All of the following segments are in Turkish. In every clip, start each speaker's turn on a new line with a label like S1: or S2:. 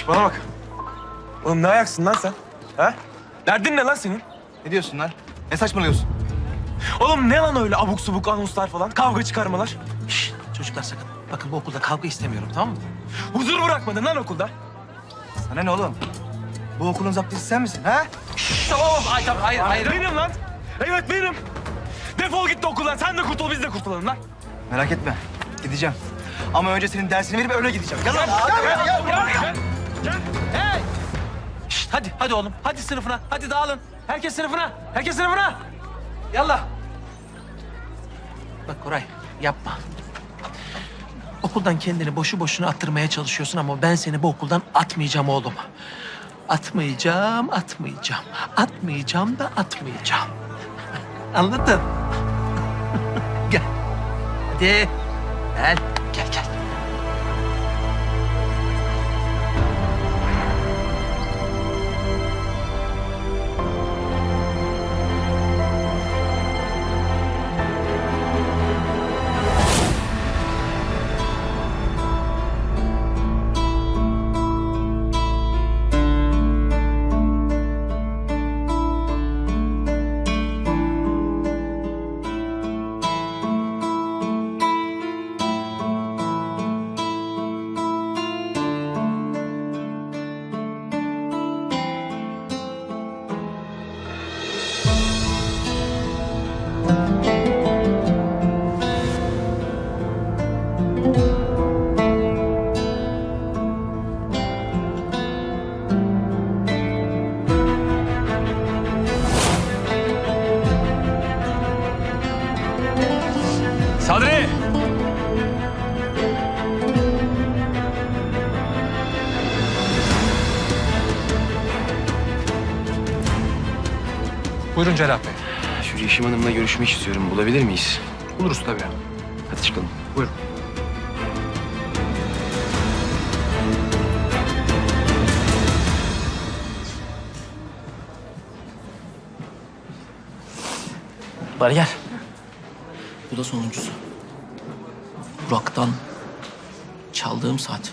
S1: Şş, bana bak. Oğlum ne ayaksın lan sen? Ha? Derdin ne lan senin?
S2: Ne diyorsun lan? Ne saçmalıyorsun?
S1: Oğlum ne lan öyle abuk subuk anonslar falan? Kavga çıkarmalar.
S3: Şşt, çocuklar sakın. Bakın bu okulda kavga istemiyorum tamam mı?
S1: Huzur bırakmadın lan okulda.
S2: Sana ne oğlum? Bu okulun zaptisi sen misin ha?
S3: Tamam ay tamam hayır hayır.
S1: Benim lan. Evet benim. Defol git de okuldan. Sen de kurtul biz de kurtulalım lan.
S2: Merak etme. Gideceğim. Ama önce senin dersini verip öyle gideceğim. Lan.
S3: Şşt, hadi hadi oğlum hadi sınıfına hadi dağılın. Herkes sınıfına herkes sınıfına. Yallah. Bak Koray yapma. Okuldan kendini boşu boşuna attırmaya çalışıyorsun ama ben seni bu okuldan atmayacağım oğlum. Atmayacağım, atmayacağım. Atmayacağım da atmayacağım. Anladın? gel. Hadi. Gel. Gel gel.
S4: Buyurun Cerrah Bey.
S5: Şu Yeşim Hanım'la görüşmek istiyorum. Bulabilir miyiz?
S4: Buluruz tabii.
S5: Hadi çıkalım.
S4: Buyurun.
S6: Bariyer. Bu da sonuncusu. Burak'tan çaldığım saat.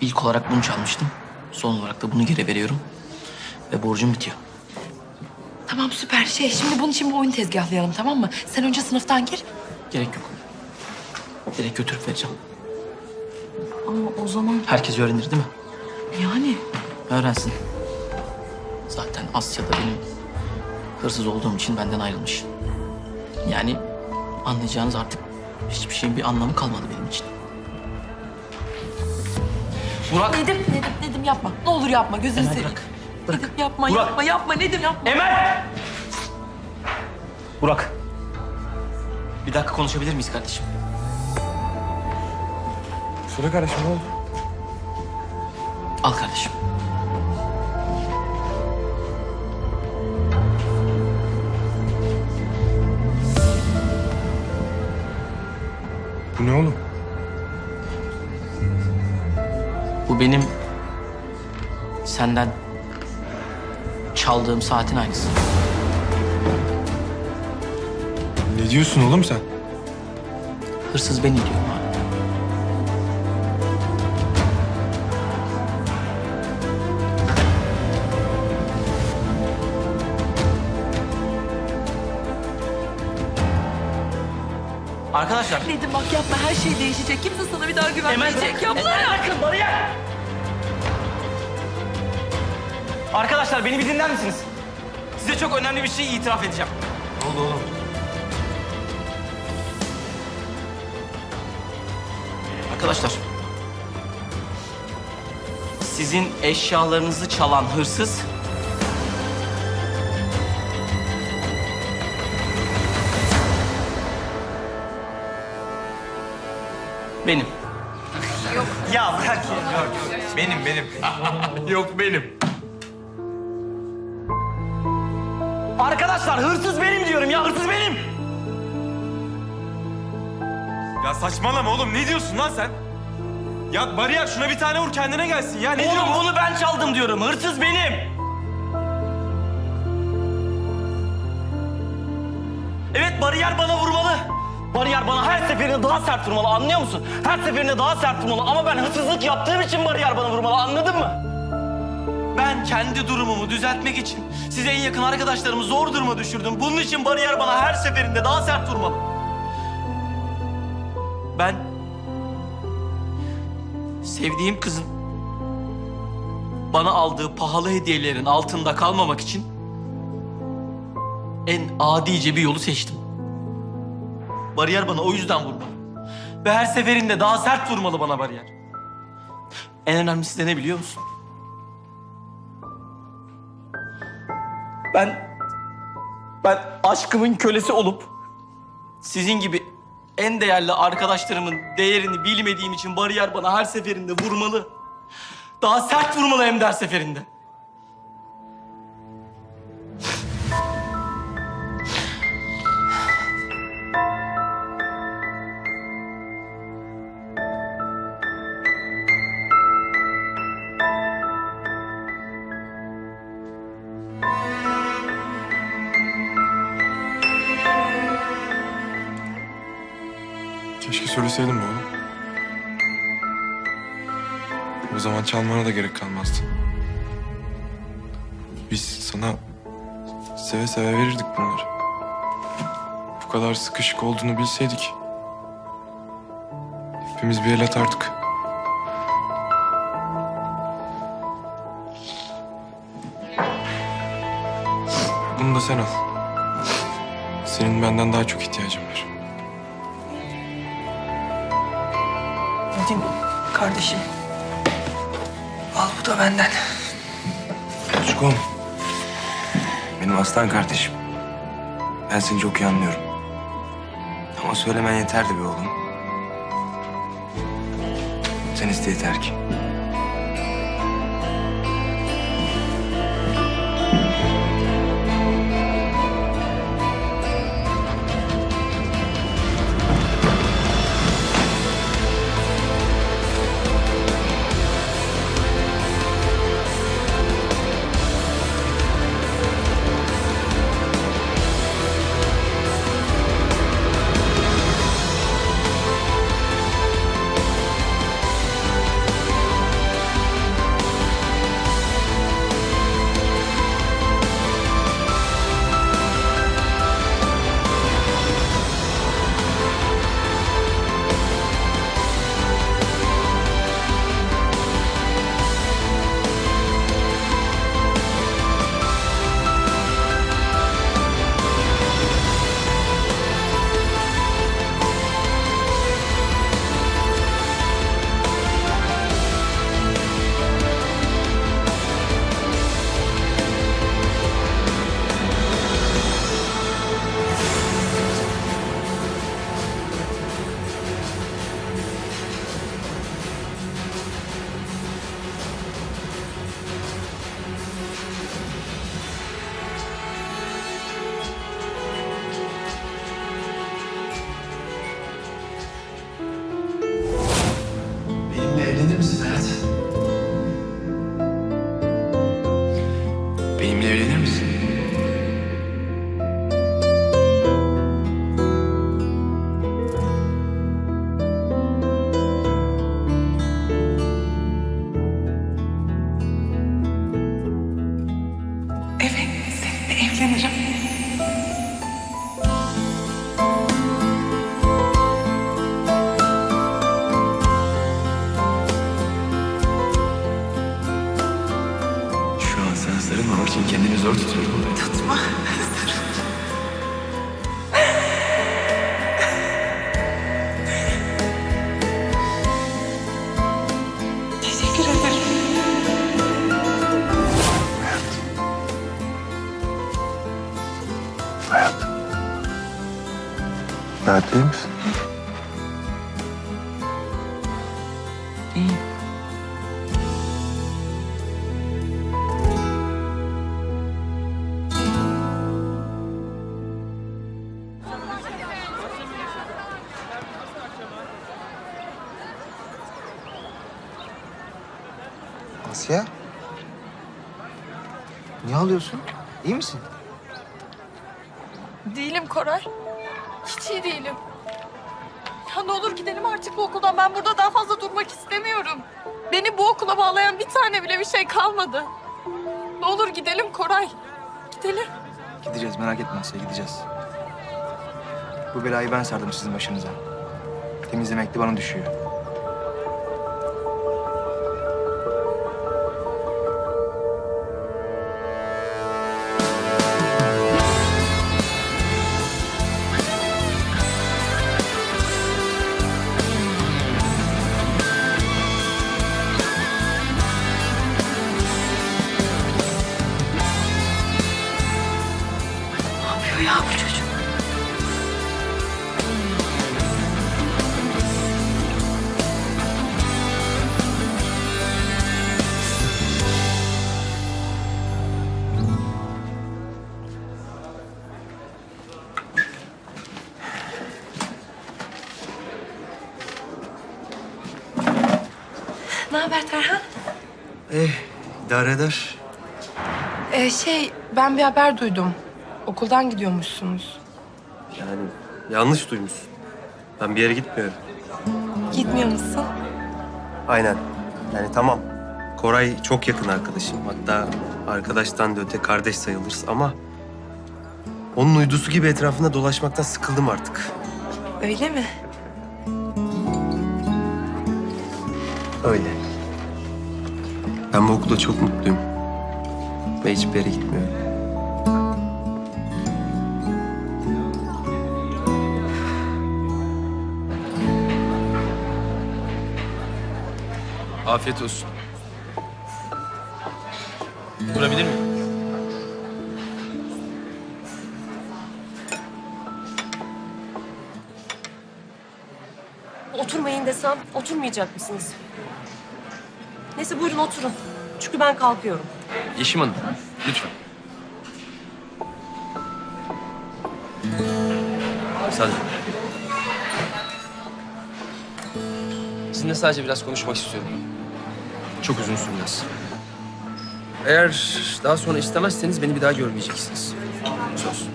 S6: İlk olarak bunu çalmıştım. Son olarak da bunu geri veriyorum. Ve borcum bitiyor.
S7: Tamam süper şey. Şimdi bunun için bir oyun tezgahlayalım tamam mı? Sen önce sınıftan gir.
S6: Gerek yok. Direkt götürüp vereceğim.
S7: Ama o zaman
S6: Herkes öğrenir değil mi?
S7: yani
S6: Öğrensin. Zaten Asya'da benim hırsız olduğum için benden ayrılmış. Yani anlayacağınız artık hiçbir şeyin bir anlamı kalmadı benim için. Burak!
S7: Nedim, Nedim, Nedim yapma. Ne olur yapma gözünü
S6: Emel
S7: seveyim.
S6: bırak. Bırak.
S7: Nedim yapma,
S6: Burak.
S7: yapma, yapma Nedim yapma.
S6: Emel! Burak. Bir dakika konuşabilir miyiz kardeşim?
S4: Söyle kardeşim ne oldu?
S6: Al kardeşim.
S4: Bu ne oğlum?
S6: Bu benim senden çaldığım saatin aynısı.
S4: Ne diyorsun oğlum sen?
S6: Hırsız beni diyorum abi. Arkadaşlar
S7: Nedim bak yapma her şey değişecek. Kimse sana bir daha güvenmeyecek. Yapma.
S6: bırakın bariyer. Arkadaşlar beni bir dinler misiniz? Size çok önemli bir şey itiraf edeceğim.
S4: Ne oldu oğlum?
S6: Arkadaşlar. Sizin eşyalarınızı çalan hırsız... Benim.
S2: Ya bırak ya. Yok, yok. Benim benim.
S4: Yok benim.
S6: Arkadaşlar hırsız benim diyorum ya hırsız benim.
S1: Ya saçmalama oğlum. Ne diyorsun lan sen? Ya bariyer şuna bir tane vur kendine gelsin ya. Ne?
S6: Oğlum bunu ben çaldım diyorum. Hırsız benim. Evet bariyer bana vurmalı.
S8: Bariyer bana her seferinde daha sert vurmalı anlıyor musun? Her seferinde daha sert vurmalı ama ben hırsızlık yaptığım için bariyer bana vurmalı anladın mı? Ben kendi durumumu düzeltmek için size en yakın arkadaşlarımı zor duruma düşürdüm. Bunun için bariyer bana her seferinde daha sert vurmalı. Ben sevdiğim kızın bana aldığı pahalı hediyelerin altında kalmamak için en adice bir yolu seçtim. Bariyer bana o yüzden vurmalı. Ve her seferinde daha sert vurmalı bana bariyer. En önemlisi de ne biliyor musun? Ben... Ben aşkımın kölesi olup... Sizin gibi en değerli arkadaşlarımın değerini bilmediğim için bariyer bana her seferinde vurmalı. Daha sert vurmalı hem de her seferinde.
S9: Be oğlum. O zaman çalmana da gerek kalmazdı. Biz sana seve seve verirdik bunları. Bu kadar sıkışık olduğunu bilseydik... ...hepimiz bir el atardık. Bunu da sen al. Senin benden daha çok ihtiyacın var.
S10: Metin kardeşim. Al bu da benden.
S5: Çocuk'um. Benim aslan kardeşim. Ben seni çok iyi anlıyorum. Ama söylemen yeterdi be oğlum. Sen iste yeter ki. İçin kendimi zor tutuyorum. Tutma.
S11: Asya? Niye ağlıyorsun? İyi misin?
S12: Değilim Koray. Hiç iyi değilim. ne olur gidelim artık bu okuldan. Ben burada daha fazla durmak istemiyorum. Beni bu okula bağlayan bir tane bile bir şey kalmadı. Ne olur gidelim Koray. Gidelim.
S13: Gideceğiz merak etme Asya gideceğiz. Bu belayı ben sardım sizin başınıza. Temizlemek de bana düşüyor.
S7: Ne haber Terhan?
S13: Eh idare eder.
S7: Ee, şey, ben bir haber duydum. Okuldan gidiyormuşsunuz.
S14: Yani yanlış duymuşsun. Ben bir yere gitmiyorum.
S7: Gitmiyor musun?
S14: Aynen. Yani tamam. Koray çok yakın arkadaşım. Hatta arkadaştan da öte kardeş sayılırız ama... ...onun uydusu gibi etrafında dolaşmaktan sıkıldım artık.
S7: Öyle mi?
S14: Öyle. Ben bu okulda çok mutluyum. Ve hiçbir yere gitmiyorum.
S4: Afiyet olsun. Durabilir miyim?
S15: Oturmayın desem oturmayacak mısınız? Neyse buyurun oturun. Çünkü ben kalkıyorum.
S4: Yeşim Hanım, lütfen. Sadece. Sizinle sadece biraz konuşmak istiyorum. Çok uzun sürmez. Eğer daha sonra istemezseniz beni bir daha görmeyeceksiniz. Söz.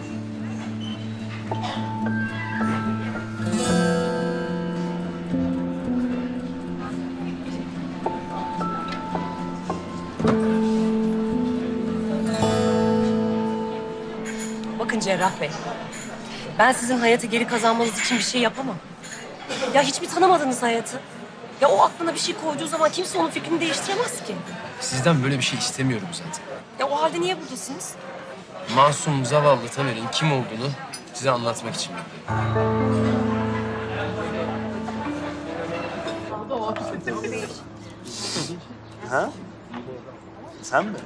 S15: Cerrah Bey. Ben sizin hayatı geri kazanmanız için bir şey yapamam. Ya hiç mi tanımadınız hayatı? Ya o aklına bir şey koyduğu zaman kimse onun fikrini değiştiremez ki.
S4: Sizden böyle bir şey istemiyorum zaten.
S15: Ya o halde niye buradasınız?
S4: Masum, zavallı Tamer'in kim olduğunu size anlatmak için buradayım.
S16: Sen mi?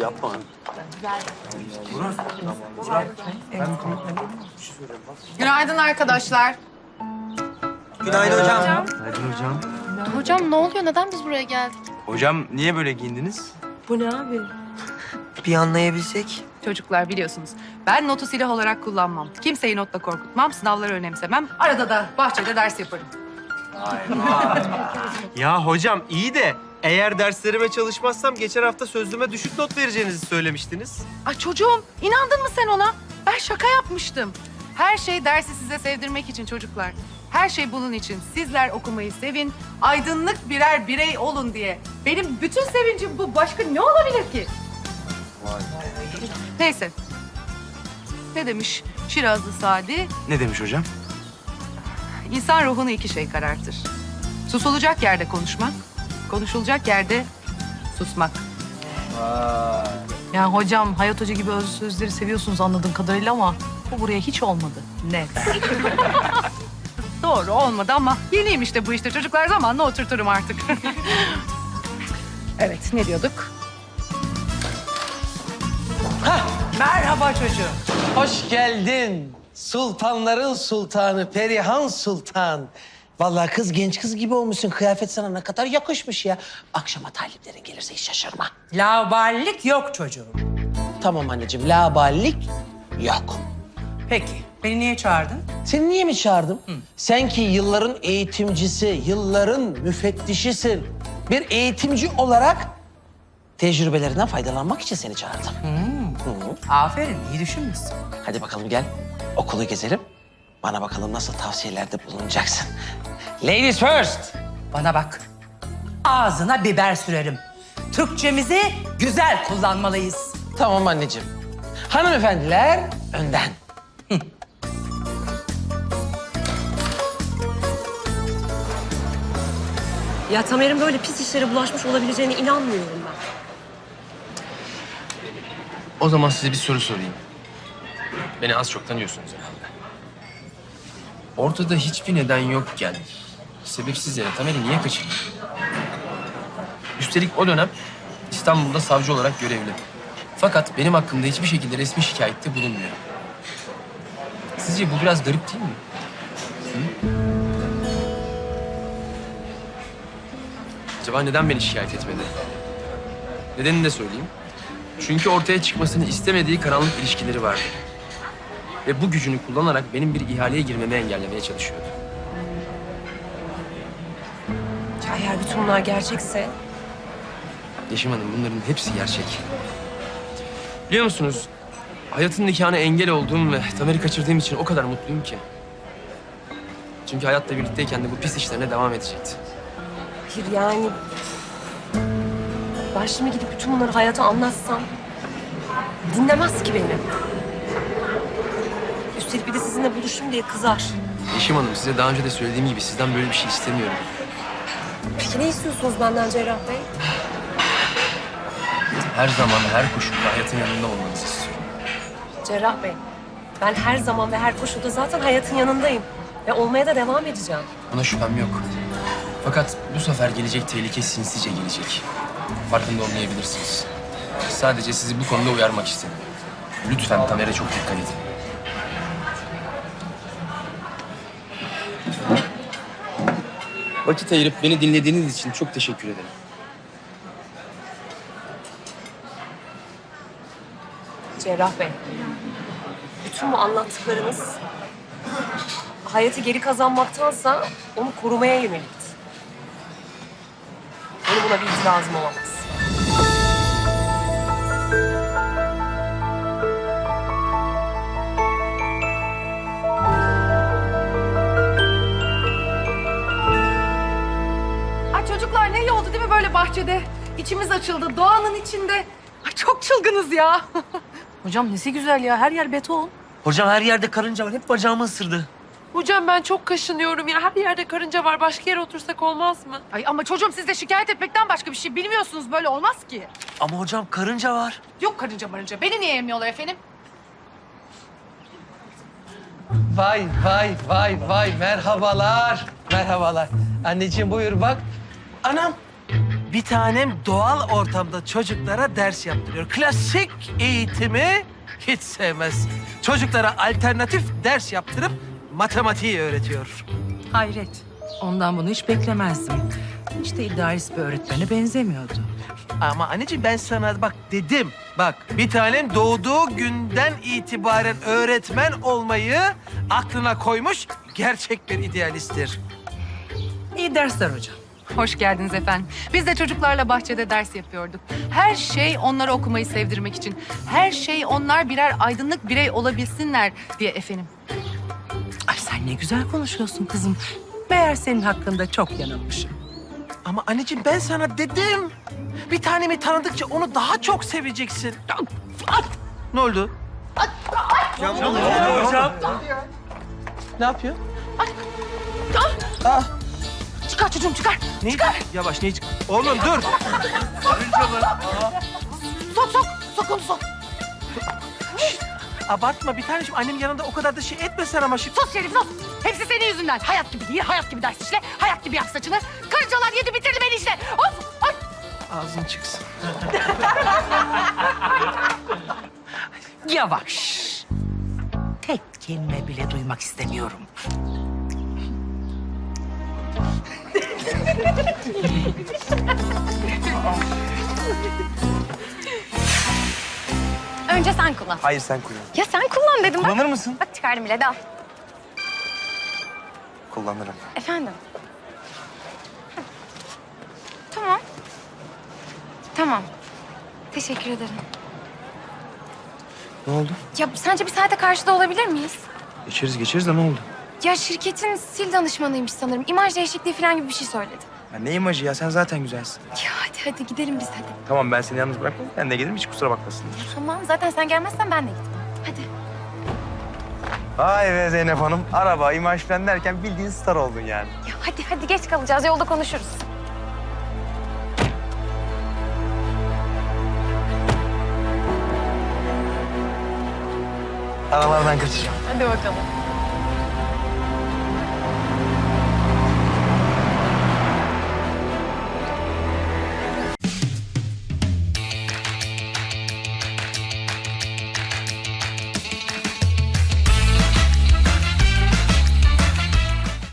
S16: Yapma.
S12: Günaydın arkadaşlar.
S13: Günaydın hocam.
S12: Hocam ne oluyor? Neden biz buraya geldik?
S2: Hocam niye böyle giyindiniz?
S15: Bu ne abi?
S13: Bir anlayabilsek.
S17: Çocuklar biliyorsunuz. Ben notu silah olarak kullanmam. Kimseyi notla korkutmam, sınavları önemsemem. Arada da bahçede ders yaparım.
S14: Ya hocam iyi de eğer derslerime çalışmazsam geçen hafta sözlüme düşük not vereceğinizi söylemiştiniz.
S17: Ay çocuğum, inandın mı sen ona? Ben şaka yapmıştım. Her şey dersi size sevdirmek için çocuklar. Her şey bunun için. Sizler okumayı sevin, aydınlık birer birey olun diye. Benim bütün sevincim bu. Başka ne olabilir ki? Neyse. Ne demiş Şirazlı Sadi?
S2: Ne demiş hocam?
S17: İnsan ruhunu iki şey karartır. Susulacak yerde konuşmak, konuşulacak yerde susmak.
S12: Ya hocam Hayat Hoca gibi öz sözleri seviyorsunuz anladığım kadarıyla ama bu buraya hiç olmadı. Net.
S17: Doğru olmadı ama yeniyim işte bu işte. Çocuklar zamanla oturturum artık. evet ne diyorduk?
S18: Merhaba çocuğum. Hoş geldin. Sultanların sultanı Perihan Sultan. Vallahi kız genç kız gibi olmuşsun. Kıyafet sana ne kadar yakışmış ya. Akşama taliplerin gelirse hiç şaşırma.
S19: Laballik yok çocuğum.
S18: Tamam anneciğim, laballik yok.
S19: Peki, beni niye çağırdın?
S18: Seni niye mi çağırdım? Sen ki yılların eğitimcisi, yılların müfettişisin. Bir eğitimci olarak tecrübelerinden faydalanmak için seni çağırdım.
S19: Aferin, iyi düşünmüşsün.
S18: Hadi bakalım gel. Okulu gezelim.
S3: Bana bakalım nasıl tavsiyelerde bulunacaksın. Ladies first.
S19: Bana bak. Ağzına biber sürerim. Türkçemizi güzel kullanmalıyız.
S3: Tamam anneciğim. Hanımefendiler önden.
S15: Ya Tamer'in böyle pis işlere bulaşmış olabileceğine inanmıyorum ben.
S4: O zaman size bir soru sorayım. Beni az çok tanıyorsunuz herhalde. Ortada hiçbir neden yokken sebepsiz yere Tamer'i niye kaçırdın? Üstelik o dönem İstanbul'da savcı olarak görevli. Fakat benim hakkımda hiçbir şekilde resmi şikayette bulunmuyor. Sizce bu biraz garip değil mi? Hı? Acaba neden beni şikayet etmedi? Nedenini de söyleyeyim. Çünkü ortaya çıkmasını istemediği karanlık ilişkileri vardı. Ve bu gücünü kullanarak benim bir ihaleye girmemi engellemeye çalışıyordu.
S15: Ya eğer bütün bunlar gerçekse
S4: Yeşim Hanım bunların hepsi gerçek. Biliyor musunuz? Hayatın nikahına engel olduğum ve Tamer'i kaçırdığım için o kadar mutluyum ki. Çünkü hayatla birlikteyken de bu pis işlerine devam edecekti.
S15: hayır yani... Ben şimdi gidip bütün bunları hayata anlatsam... Dinlemez ki beni. Üstelik bir de sizinle buluştum diye kızar.
S4: Yeşim Hanım size daha önce de söylediğim gibi sizden böyle bir şey istemiyorum.
S15: Peki ne istiyorsunuz benden Cerrah Bey?
S4: Her zaman her koşulda hayatın yanında olmanızı istiyorum.
S15: Cerrah Bey, ben her zaman ve her koşulda zaten hayatın yanındayım. Ve olmaya da devam edeceğim.
S4: Buna şüphem yok. Fakat bu sefer gelecek tehlike sinsice gelecek. Farkında olmayabilirsiniz. Sadece sizi bu konuda uyarmak istedim. Lütfen Tamer'e çok dikkat edin. Vakit ayırıp beni dinlediğiniz için çok teşekkür ederim.
S15: Cerrah Bey, bütün bu anlattıklarınız hayatı geri kazanmaktansa onu korumaya yönelikti. Benim buna bir itirazım olamaz.
S17: Ay çocuklar ne iyi oldu değil mi böyle bahçede? İçimiz açıldı, doğanın içinde. Ay çok çılgınız ya.
S15: Hocam nesi güzel ya, her yer beton.
S3: Hocam her yerde karınca var. Hep bacağımı ısırdı.
S7: Hocam ben çok kaşınıyorum ya. Her yerde karınca var. Başka yere otursak olmaz mı?
S17: Ay ama çocuğum siz de şikayet etmekten başka bir şey bilmiyorsunuz. Böyle olmaz ki.
S3: Ama hocam karınca var.
S17: Yok karınca marınca. Beni niye yemiyorlar efendim?
S3: Vay vay vay vay merhabalar. Merhabalar. Anneciğim buyur bak. Anam bir tanem doğal ortamda çocuklara ders yaptırıyor. Klasik eğitimi hiç sevmez. Çocuklara alternatif ders yaptırıp matematiği öğretiyor.
S19: Hayret. Ondan bunu hiç beklemezdim. Hiç de idealist bir öğretmene benzemiyordu.
S3: Ama anneciğim ben sana bak dedim. Bak bir tanem doğduğu günden itibaren öğretmen olmayı aklına koymuş gerçek bir idealisttir.
S19: İyi dersler hocam.
S17: Hoş geldiniz efendim. Biz de çocuklarla bahçede ders yapıyorduk. Her şey onlara okumayı sevdirmek için. Her şey onlar birer aydınlık birey olabilsinler diye efendim.
S19: Ay sen ne güzel konuşuyorsun kızım. Meğer senin hakkında çok yanılmışım.
S3: Ama anneciğim ben sana dedim. Bir tanemi tanıdıkça onu daha çok seveceksin. Ne oldu? hocam? Ne yapıyor?
S17: Çıkar çocuğum çıkar.
S3: Ne? Yavaş ne? Oğlum dur.
S17: Sok sok. Sok onu sok.
S3: Abartma bir taneciğim annemin yanında o kadar da şey etmesen ama şimdi.
S17: Sus Şerif sus. Hepsi senin yüzünden. Hayat gibi değil, hayat gibi ders işle. Hayat gibi yak saçını. Karıncalar yedi bitirdi beni işte. Of! Ay!
S3: Ağzın çıksın.
S19: Yavaş. Tek kelime bile duymak istemiyorum.
S12: Önce sen kullan.
S2: Hayır sen kullan.
S12: Ya sen kullan dedim bak.
S2: Kullanır mısın?
S12: Bak çıkardım bile de al.
S2: Kullanırım.
S12: Efendim? Tamam. Tamam. Teşekkür ederim.
S5: Ne oldu?
S12: Ya sence bir saate karşıda olabilir miyiz?
S5: Geçeriz geçeriz de ne oldu?
S20: Ya şirketin sil danışmanıymış sanırım. İmaj değişikliği falan gibi bir şey söyledi.
S2: Ya ne imajı ya? Sen zaten güzelsin.
S20: Ya hadi hadi gidelim biz hadi.
S2: Tamam ben seni yalnız bırakmam. Ben de gelirim hiç kusura bakmasın.
S20: Tamam zaten sen gelmezsen ben de gitmem. Hadi.
S2: Vay be Zeynep Hanım. Araba, imaj falan derken bildiğin star oldun yani.
S20: Ya hadi hadi geç kalacağız yolda konuşuruz.
S2: Aralardan kaçacağım.
S20: Hadi bakalım.